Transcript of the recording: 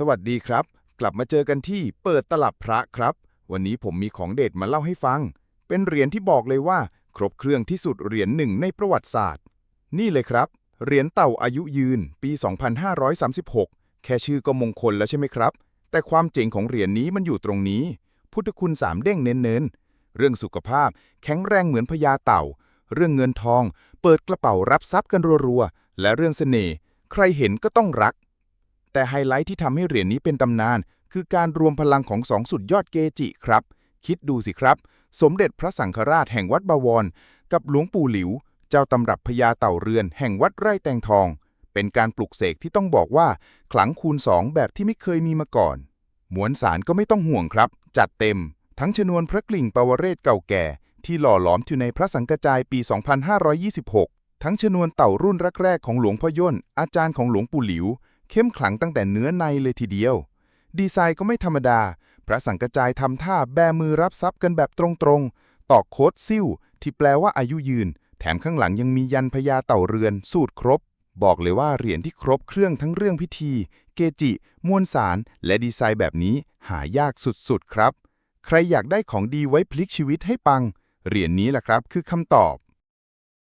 สวัสดีครับ กลับมาเจอกันที่เปิดตลับพระครับ วันนี้ผมมีของเด็ดมาเล่าให้ฟัง เป็นเหรียญที่บอกเลยว่า ครบเครื่องที่สุดเหรียญหนึ่งในประวัติศาสตร์ นี่เลยครับ เหรียญเต่าอายุยืน ปี 2536 แค่ชื่อก็มงคลแล้วใช่ไหมครับ แต่ความเจ๋งของเหรียญนี้มันอยู่ตรงนี้ พุทธคุณสามเด้งเน้นๆ เรื่องสุขภาพแข็งแรงเหมือนพญาเต่า เรื่องเงินทอง เปิดกระเป๋ารับทรัพย์กันรัวๆ และเรื่องเสน่ห์ ใครเห็นก็ต้องรัก แต่ไฮไลท์ที่ทำให้เหรียญนี้เป็นตำนาน คือการรวมพลังของสองสุดยอดเกจิครับ คิดดูสิครับ สมเด็จพระสังฆราชแห่งวัดบวร กับหลวงปู่หลิว เจ้าตำรับพญาเต่าเรือนแห่งวัดไร่แตงทอง เป็นการปลุกเสกที่ต้องบอกว่า ขลังคูณสองแบบที่ไม่เคยมีมาก่อน มวลสารก็ไม่ต้องห่วงครับ จัดเต็ม ทั้งชนวนพระกลิ่งปวเรศเก่าแก่ ที่หล่อหลอมอยู่ในพระสังกจายปี 2526 ทั้งชนวนเต่ารุ่นแรกๆของหลวงพ่อย่นอาจารย์ของหลวงปู่หลิว เข้มขลังตั้งแต่เนื้อในเลยทีเดียว ดีไซน์ก็ไม่ธรรมดา พระสังกจายทำท่าแบมือรับทรัพย์กันแบบตรงๆ ตอกโค้ดซิ่ว ที่แปลว่าอายุยืน แถมข้างหลังยังมียันพญาเต่าเรือน สูตรครบ บอกเลยว่าเหรียญที่ครบเครื่องทั้งเรื่องพิธี เกจิ มวลสาร และดีไซน์แบบนี้หายากสุดๆครับ ใครอยากได้ของดีไว้พลิกชีวิตให้ปัง เหรียญนี้แหละครับ คือคำตอบ